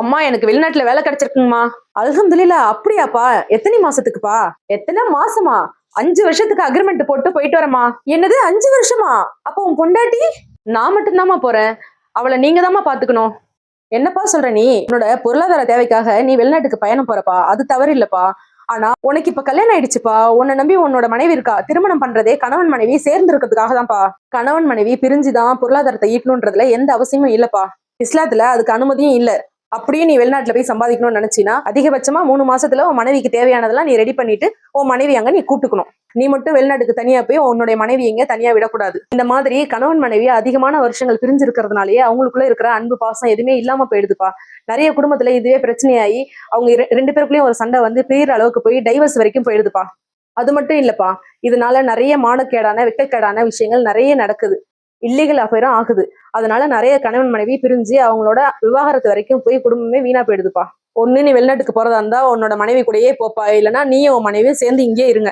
அம்மா எனக்கு வெளிநாட்டுல வேலை கிடைச்சிருக்குங்கம்மா. அலகம்துல அப்படியாப்பா? எத்தனை மாசத்துக்குப்பா? எத்தனை மாசமா? அஞ்சு வருஷத்துக்கு அக்ரிமெண்ட் போட்டு போயிட்டு வரமா என்னது அஞ்சு வருஷமா? அப்போ உன் பொண்டாட்டி? நான் மட்டும்தாம்மா போறேன். அவளை நீங்க தாம்மா பாத்துக்கணும். என்னப்பா சொல்ற நீ? உன்னோட பொருளாதார தேவைக்காக நீ வெளிநாட்டுக்கு பயணம் போறப்பா அது தவறு இல்லப்பா ஆனா உனக்கு இப்ப கல்யாணம் ஆயிடுச்சுப்பா. உன்னை நம்பி உன்னோட மனைவி இருக்கா? திருமணம் பண்றதே கணவன் மனைவி சேர்ந்து இருக்கிறதுக்காக தான்ப்பா கணவன் மனைவி பிரிஞ்சுதான் பொருளாதாரத்தை ஈட்டணுன்றதுல எந்த அவசியமும் இல்லப்பா. இஸ்லாத்துல அதுக்கு அனுமதியும் இல்லை. அப்படியே நீ வெளிநாட்டுல போய் சம்பாதிக்கணும்னு நினைச்சினா அதிகபட்சமா மூணு மாசத்துல உன் மனைவிக்கு தேவையானதெல்லாம் நீ ரெடி பண்ணிட்டு உன் மனைவி அங்க நீ கூட்டுக்கணும். நீ மட்டும் வெளிநாட்டுக்கு தனியா போய் உன்னுடைய மனைவி எங்க தனியா விடக்கூடாது. இந்த மாதிரி கணவன் மனைவி அதிகமான வருஷங்கள் பிரிஞ்சு இருக்கிறதுனாலயே அவங்களுக்குள்ள இருக்கிற அன்பு பாசம் எதுவுமே இல்லாம போயிடுதுப்பா. நிறைய குடும்பத்துல இதுவே பிரச்சனையாகி அவங்க ரெண்டு பேருக்குள்ளயும் ஒரு சண்டை வந்து பெரிய அளவுக்கு போய் டைவர்ஸ் வரைக்கும் போயிடுதுப்பா. அது மட்டும் இல்லப்பா. இதனால நிறைய மானக்கேடான வெட்டக்கேடான விஷயங்கள் நிறைய நடக்குது. இல்லீகல் அஃபேரும் ஆகுது. அதனால நிறைய கணவன் மனைவி பிரிஞ்சு அவங்களோட விவாகரத்து வரைக்கும் போய் குடும்பமே வீணா போயிடுதுப்பா. ஒன்னு நீ வெளிநாட்டுக்கு போறதா இருந்தா உன்னோட மனைவி கூடயே போப்பா. இல்லைன்னா நீயும் உன் மனைவியும் சேர்ந்து இங்கே இருங்க.